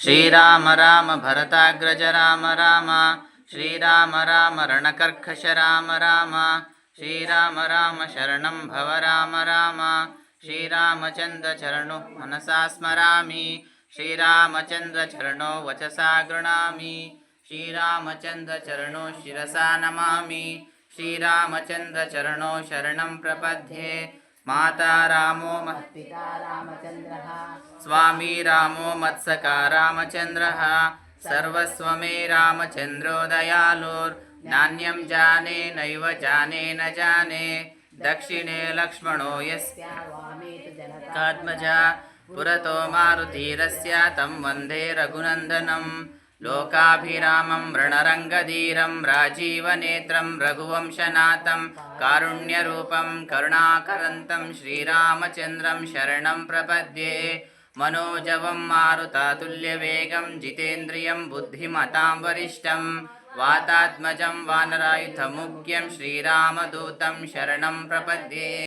श्रीराम राम भरताग्रज राम राम श्रीराम राम रणकर्कश राम राम श्रीराम राम शरणं भव राम राम श्रीरामचन्द्रचरणो मनसा स्मरामि श्रीरामचन्द्रचरणो वचसा गृणामि श्रीरामचन्द्रचरणो शिरसा नमामि श्रीरामचन्द्रचरणो शरणं प्रपद्ये माता रामो मः पिता रामचन्द्रः स्वामी रामो मत्सका रामचन्द्रः सर्वस्वमे रामचन्द्रो दयालुर्नान्यं जाने नैव जाने न जाने दक्षिणे लक्ष्मणो यस्य वामे तु जनता कात्मजा पुरतो मारुतीरस्य तं वन्दे रघुनन्दनं लोकाभिरामं रणरङ्गधीरं राजीवनेत्रं रघुवंशनाथं कारुण्यरूपं करुणाकरन्तं श्रीरामचन्द्रं शरणं प्रपद्ये। मनोजवं मारुतातुल्यवेगं जितेन्द्रियं बुद्धिमतां वरिष्ठं वातात्मजं वानरायुधमुख्यं श्रीरामदूतं शरणं प्रपद्ये